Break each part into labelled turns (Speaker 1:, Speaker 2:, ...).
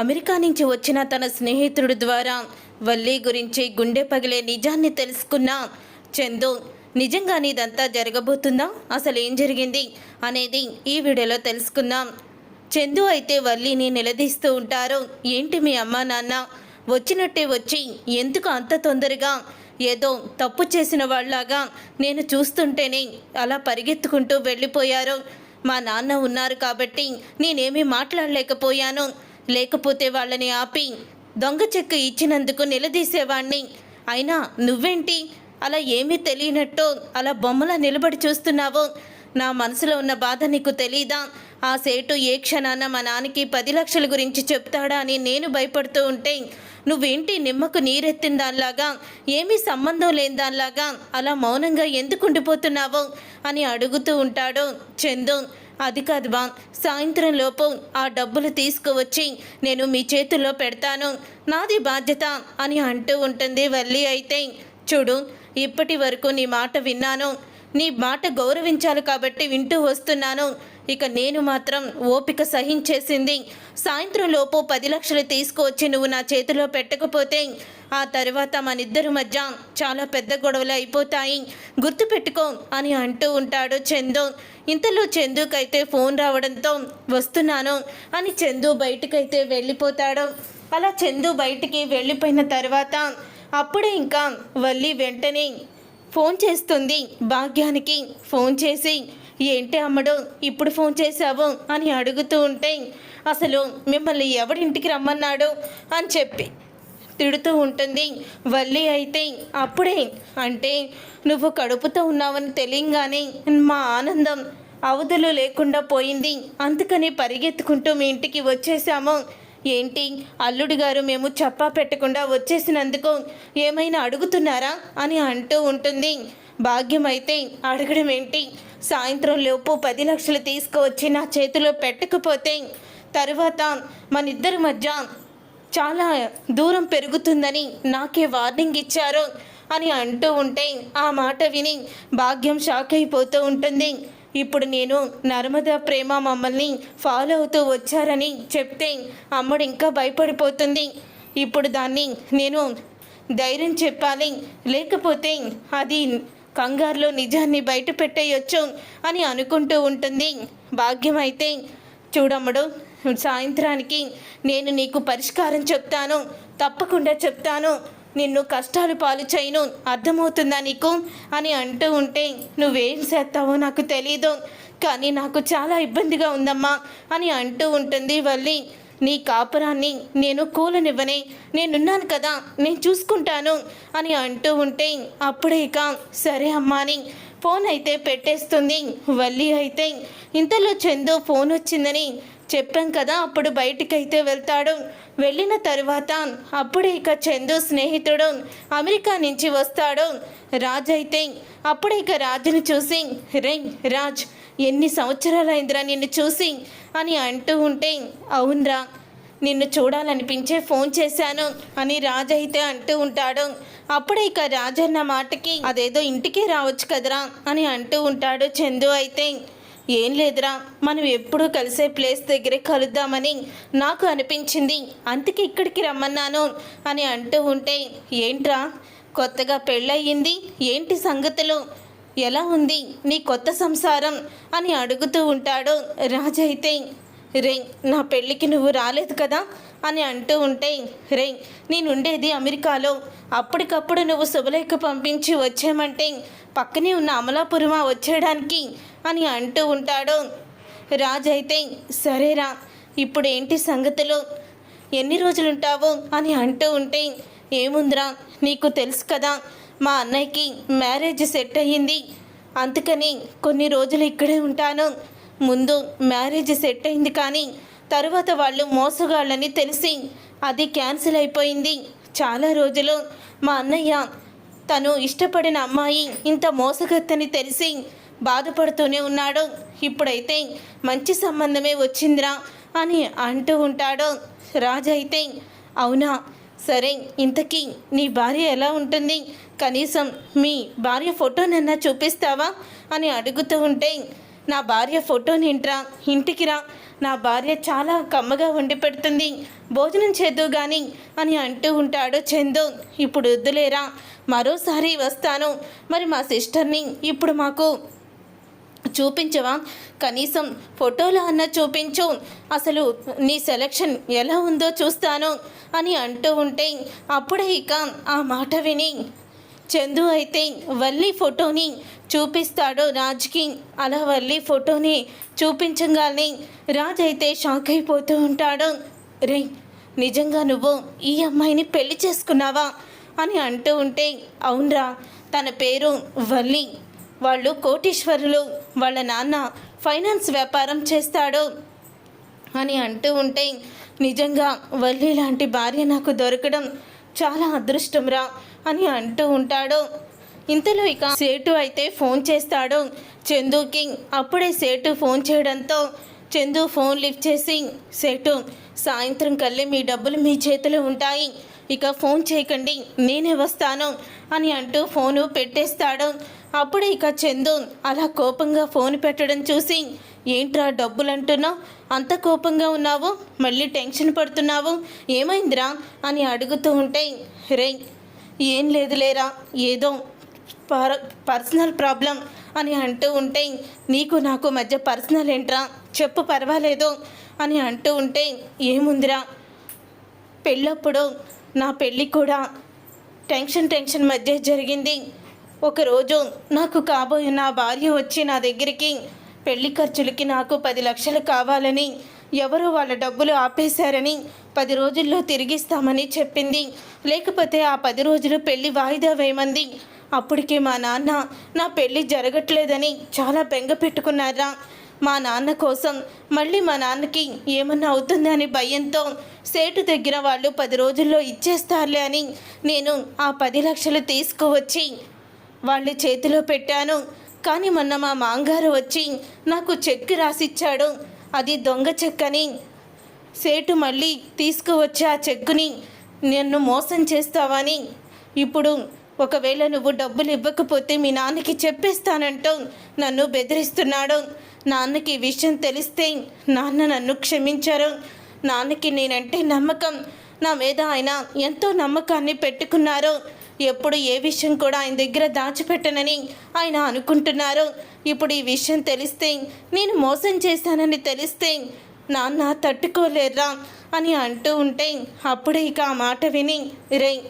Speaker 1: America నుంచి వచ్చిన తన స్నేహితుడు ద్వారా వల్లి గురించి గుండె పగిలే నిజాన్ని తెలుసుకున్న చందు నిజంగా నీదంతా జరగబోతుందా? అసలు ఏం జరిగింది? అనేది ఈ వీడియోలో తెలుసుకుందాం. చందు అయితే వల్లిని నిలదీస్తూ ఉంటారు. ఏంటి మీ అమ్మా నాన్న? వచ్చినట్టే వచ్చి ఎందుకు అంత తొందరగా? ఏదో తప్పు చేసిన వాళ్ళలాగా నేను చూస్తుంటేనే అలా పరిగెత్తుకుంటూ వెళ్ళిపోయారు. మా నాన్న ఉన్నారు కాబట్టి నేనేమీ మాట్లాడలేకపోయాను. లేకపోతే వాళ్ళని ఆపి దొంగ చెక్క ఇచ్చినందుకు నిలదీసేవాణ్ణి. అయినా నువ్వేంటి? అలా ఏమీ తెలియనట్టు అలా బొమ్మలా నిలబడి చూస్తున్నావు. నా మనసులో ఉన్న బాధ నీకు తెలీదా? ఆ సేటు ఏ క్షణాన మా నాన్నకి పది లక్షల గురించి చెప్తాడా అని నేను భయపడుతూ ఉంటే నువ్వేంటి నిమ్మకు నీరెత్తిన దానిలాగా? ఏమీ సంబంధం లేని దానిలాగా? అలా మౌనంగా ఎందుకు ఉండిపోతున్నావు? అని అడుగుతూ ఉంటాడు చందు. అది కాదు బా. సాయంత్రం లోపు ఆ డబ్బులు తీసుకువచ్చి నేను మీ చేతుల్లో పెడతాను. నాది బాధ్యత అని అంటూ ఉంటుంది వల్లి అయితే. చూడు ఇప్పటి వరకు నీ మాట విన్నాను. నీ మాట గౌరవించాలి కాబట్టి వింటూ వస్తున్నాను. ఇక నేను మాత్రం ఓపిక సహించేసింది. సాయంత్రం లోపు పది లక్షలు తీసుకువచ్చి నువ్వు నా చేతిలో పెట్టకపోతే ఆ తర్వాత మనిద్దరి మధ్య చాలా పెద్ద గొడవలు అయిపోతాయి. గుర్తుపెట్టుకో అని అంటూ ఉంటాడు చందు. ఇంతలో చందుకైతే ఫోన్ రావడంతో వస్తున్నాను అని చందు బయటకైతే వెళ్ళిపోతాడు. అలా చందు బయటికి వెళ్ళిపోయిన తర్వాత అప్పుడే ఇంకా వల్లి వెంటనే ఫోన్ చేస్తుంది. భాగ్యానికి ఫోన్ చేసి ఏంటి అమ్మడు ఇప్పుడు ఫోన్ చేశావు? అని అడుగుతూ ఉంటే అసలు మిమ్మల్ని ఎవడింటికి రమ్మన్నాడు? అని చెప్పి తిడుతూ ఉంటుంది. వల్లి అయితే అప్పుడే అంటే నువ్వు కడుపుతో ఉన్నావని తెలియంగానే మా ఆనందం అవధులు లేకుండా పోయింది. అందుకని పరిగెత్తుకుంటూ మీ ఇంటికి వచ్చేసాము ఏంటి? అల్లుడి గారు మేము చెప్పా పెట్టకుండా వచ్చేసినందుకు ఏమైనా అడుగుతున్నారా? అని అంటూ ఉంటుంది. భాగ్యం అయితే అడగడం ఏంటి? సాయంత్రం లోపు పది లక్షలు తీసుకువచ్చి నా చేతిలో పెట్టకపోతే తరువాత మన ఇద్దరి మధ్య చాలా దూరం పెరుగుతుందని నాకే వార్నింగ్ ఇచ్చారు అని అంటూ ఉంటే ఆ మాట విని భాగ్యం షాక్ అయిపోతూ ఉంటుంది. ఇప్పుడు నేను నర్మదా ప్రేమ మమ్మల్ని ఫాలో అవుతూ వచ్చారని చెప్తే అమ్మడు ఇంకా భయపడిపోతుంది. ఇప్పుడు దాన్ని నేను ధైర్యం చెప్పాలి. లేకపోతే అది కంగారులో నిజాన్ని బయట పెట్టేయొచ్చు అని అనుకుంటూ ఉంటుంది. భాగ్యమైతే చూడమ్మడు సాయంత్రానికి నేను నీకు పరిష్కారం చెప్తాను. తప్పకుండా చెప్తాను. నిన్ను కష్టాలు పాలు చేయను అర్థమవుతుందా నీకు? అని అంటూ ఉంటే నువ్వేం చేస్తావో నాకు తెలీదు కానీ నాకు చాలా ఇబ్బందిగా ఉందమ్మా అని అంటూ ఉంటుంది వల్లి. నీ కాపురాన్ని నేను కూలనివ్వనే నేనున్నాను కదా నేను చూసుకుంటాను అని అంటూ ఉంటే అప్పుడే ఇక సరే అమ్మా అని ఫోన్ అయితే పెట్టేస్తుంది. వల్లి అయితే ఇంతలో చందు ఫోన్ వచ్చిందని చెప్పాం కదా అప్పుడు బయటికైతే వెళ్తాడు. వెళ్ళిన తరువాత అప్పుడు ఇక చందు స్నేహితుడు అమెరికా నుంచి వస్తాడు. రాజ్ అయితే అప్పుడు ఇక రాజుని చూసి రే రాజ్ ఎన్ని సంవత్సరాలైందిరా నిన్ను చూసి? అని అంటూ ఉంటే అవునరా నిన్ను చూడాలనిపించే ఫోన్ చేశాను అని రాజు అయితే అంటూ ఉంటాడు. అప్పుడే ఇక రాజన్న మాటకి అదేదో ఇంటికే రావచ్చు కదరా అని అంటూ ఉంటాడు చందు అయితే. ఏం లేదురా మనం ఎప్పుడూ కలిసే ప్లేస్ దగ్గరే కలుద్దామని నాకు అనిపించింది. అందుకే ఇక్కడికి రమ్మన్నాను అని అంటూ ఉంటే ఏంట్రా కొత్తగా పెళ్ళయింది ఏంటి సంగతులు? ఎలా ఉంది నీ కొత్త సంసారం? అని అడుగుతూ ఉంటాడు రాజైతే. రే నా పెళ్ళికి నువ్వు రాలేదు కదా అని అంటూ ఉంటే రే నేనుండేది అమెరికాలో. అప్పటికప్పుడు నువ్వు శుభలేఖ పంపించి వచ్చామంటే పక్కనే ఉన్న అమలాపురమా వచ్చేయడానికి అని అంటూ ఉంటాడు. రాజైతే సరేరా ఇప్పుడు ఏంటి సంగతులు? ఎన్ని రోజులుంటావు అని అంటూ ఉంటే ఏముందిరా నీకు తెలుసు కదా మా అన్నయ్యకి మ్యారేజ్ సెట్ అయ్యింది. అందుకని కొన్ని రోజులు ఇక్కడే ఉంటాను. ముందు మ్యారేజ్ సెట్ అయింది కానీ తరువాత వాళ్ళు మోసగాళ్ళని తెలిసి అది క్యాన్సిల్ అయిపోయింది. చాలా రోజులు మా అన్నయ్య తను ఇష్టపడిన అమ్మాయి ఇంత మోసగత్తని తెలిసి బాధపడుతూనే ఉన్నాడు. ఇప్పుడైతే మంచి సంబంధమే వచ్చిందిరా అని అంటూ ఉంటాడు. రాజైతే అవునా? సరే ఇంతకీ నీ భార్య ఎలా ఉంటుంది? కనీసం మీ భార్య ఫోటోనన్నా చూపిస్తావా? అని అడుగుతూ ఉంటే నా భార్య ఫోటో నింట్రా ఇంటికి రా. నా భార్య చాలా కమ్మగా వండి పెడుతుంది. భోజనం చేద్దు గాని అని అంటూ ఉంటాడు చందు. ఇప్పుడు వద్దులేరా మరోసారి వస్తాను. మరి మా సిస్టర్ని ఇప్పుడు మాకు చూపించవా? కనీసం ఫోటోలో అన్న చూపించు. అసలు నీ సెలక్షన్ ఎలా ఉందో చూస్తాను అని అంటూ ఉంటే అప్పుడే ఇక ఆ మాట విని చందు అయితే వల్లి ఫోటోని చూపిస్తాడు రాజ్కి అలా వల్లి ఫోటోని చూపించగానే రాజ్ అయితే షాక్ అయిపోతూ ఉంటాడు. రే నిజంగా నువ్వు ఈ అమ్మాయిని పెళ్ళి చేసుకున్నావా? అని అంటూ ఉంటే అవునరా తన పేరు వల్లి. వాళ్ళు కోటీశ్వరులు వాళ్ళ నాన్న ఫైనాన్స్ వ్యాపారం చేస్తాడు. అని అంటూ ఉంటే నిజంగా వల్లి లాంటి భార్య నాకు దొరకడం చాలా అదృష్టంరా. అని అంటూ ఉంటాడు. ఇంతలో ఇక సేటు అయితే ఫోన్ చేస్తాడు. చందుకి అప్పుడే సేటు ఫోన్ చేయడంతో చందు ఫోన్ లిఫ్ట్ చేసి సేటు సాయంత్రం కల్లే మీ డబ్బులు మీ చేతిలో ఉంటాయి. ఇక ఫోన్ చేయకండి నేనే వస్తాను అని అంటూ ఫోను పెట్టేస్తాడు. అప్పుడు ఇక చందు అలా కోపంగా ఫోన్ పెట్టడం చూసి ఏంట్రా డబ్బులు అంటున్నావు అంత కోపంగా ఉన్నావు? మళ్ళీ టెన్షన్ పడుతున్నావు? ఏమైందిరా? అని అడుగుతూ ఉంటే రే ఏం లేదులేరా ఏదో పర్ పర్సనల్ ప్రాబ్లం అని అంటూ ఉంటే నీకు నాకు మధ్య పర్సనల్ ఏంట్రా? చెప్పు పర్వాలేదు అని అంటూ ఉంటే ఏముందిరా? పెళ్ళప్పుడు నా పెళ్ళి కూడా టెన్షన్ టెన్షన్ మధ్య జరిగింది. ఒకరోజు నాకు కాబోయే నా భార్య వచ్చి నా దగ్గరికి పెళ్ళి ఖర్చులకి నాకు పది లక్షలు కావాలని ఎవరో వాళ్ళ డబ్బులు ఆపేశారని పది రోజుల్లో తిరిగిస్తామని చెప్పింది. లేకపోతే ఆ పది రోజులు పెళ్ళి వాయిదా వేయమంది. అప్పటికే మా నాన్న నా పెళ్ళి జరగట్లేదని చాలా బెంగ పెట్టుకున్నారా? మా నాన్న కోసం మళ్ళీ మా నాన్నకి ఏమన్నా అవుతుందని భయంతో సేటు దగ్గర వాళ్ళు పది రోజుల్లో ఇచ్చేస్తారులే అని నేను ఆ పది లక్షలు తీసుకువచ్చి వాళ్ళ చేతిలో పెట్టాను. కానీ మొన్న మా మాంగారు వచ్చి నాకు చెక్ రాసిచ్చాడు. అది దొంగ చెక్కని సేటు మళ్ళీ తీసుకువచ్చి ఆ చెక్కుని? నన్ను మోసం చేస్తావని. ఇప్పుడు ఒకవేళ నువ్వు డబ్బులు ఇవ్వకపోతే మీ నాన్నకి చెప్పేస్తానంటూ నన్ను బెదిరిస్తున్నాడు. నాన్నకి విషయం తెలిస్తే నాన్న నన్ను క్షమించారు. నాన్నకి నేనంటే నమ్మకం. నా మీద ఆయన ఎంతో నమ్మకాన్ని పెట్టుకున్నారు. ఎప్పుడు ఏ విషయం కూడా ఆయన దగ్గర దాచిపెట్టనని ఆయన అనుకుంటున్నారు. ఇప్పుడు ఈ విషయం తెలిస్తే నేను మోసం చేశానని తెలిస్తే నాన్న తట్టుకోలేరా అని అంటూ ఉంటే అప్పుడే ఇక ఆ మాట విని రే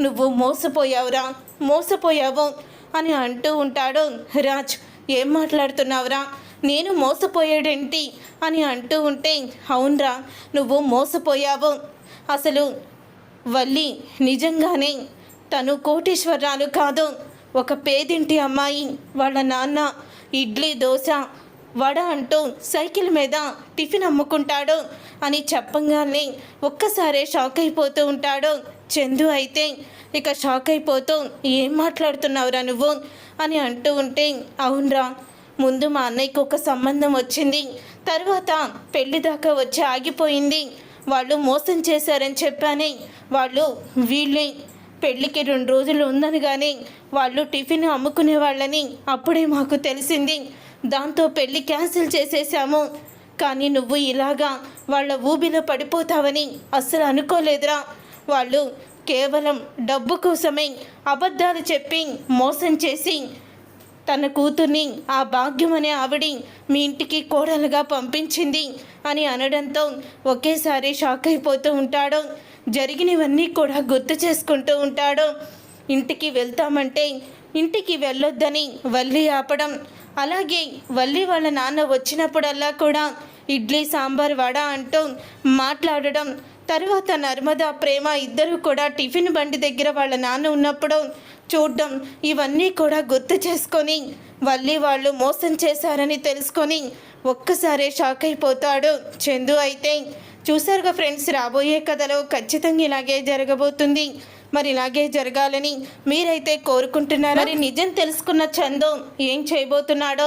Speaker 1: నువ్వు మోసపోయావురా మోసపోయావు అని అంటూ ఉంటాడు. రాజ్ ఏం మాట్లాడుతున్నావురా? నేను మోసపోయాడేంటి? అని అంటూ ఉంటే అవునరా నువ్వు మోసపోయావు. అసలు వల్లి నిజంగానే తను కోటీశ్వరాలు కాదు. ఒక పేదింటి అమ్మాయి వాళ్ళ నాన్న ఇడ్లీ దోశ వడ అంటూ సైకిల్ మీద టిఫిన్ అమ్ముకుంటాడు అని చెప్పంగానే ఒక్కసారే షాక్ అయిపోతూ ఉంటాడు. చందు అయితే ఇక షాక్ అయిపోతూ ఏం మాట్లాడుతున్నావురా నువ్వు? అని అంటూ ఉంటే అవునరా ముందు మా అన్నయ్యకి ఒక సంబంధం వచ్చింది. తర్వాత పెళ్ళి దాకా వచ్చి ఆగిపోయింది. వాళ్ళు మోసం చేశారని చెప్పానే వాళ్ళు వీళ్ళే పెళ్ళికి రెండు రోజులు ఉందని కానీ వాళ్ళు టిఫిన్ అమ్ముకునే వాళ్ళని అప్పుడే మాకు తెలిసింది. దాంతో పెళ్ళి క్యాన్సిల్ చేసేసాము కానీ నువ్వు ఇలాగా వాళ్ళ ఊబిలో పడిపోతావని అస్సలు అనుకోలేదురా. వాళ్ళు కేవలం డబ్బు కోసమే అబద్ధాలు చెప్పి మోసం చేసి తన కూతుర్ని ఆ భాగ్యం అనే ఆవిడి మీ ఇంటికి కోడలుగా పంపించింది అని అనడంతో ఒకేసారి షాక్ అయిపోతూ ఉంటాడు. జరిగినవన్నీ కూడా గుర్తు చేసుకుంటూ ఉంటాడు. ఇంటికి వెళ్తామంటే ఇంటికి వెళ్ళొద్దని వల్లి ఆపడం. అలాగే వల్లి వాళ్ళ నాన్న వచ్చినప్పుడల్లా కూడా ఇడ్లీ సాంబార్ వడ అంటూ మాట్లాడడం తర్వాత నర్మద ప్రేమ ఇద్దరు కూడా టిఫిన్ బండి దగ్గర వాళ్ళ నాన్న ఉన్నప్పుడు చూడడం ఇవన్నీ కూడా గుర్తు చేసుకొని వల్లి వాళ్ళు మోసం చేశారని తెలుసుకొని ఒక్కసారే షాక్ అయిపోతాడు చందు అయితే. చూసారుగా ఫ్రెండ్స్ రాబోయే కథలో ఖచ్చితంగా ఇలాగే జరగబోతుంది. మరి ఇలాగే జరగాలని మీరైతే కోరుకుంటున్నారు? మరి నిజం తెలుసుకున్న చందు ఏం చేయబోతున్నాడో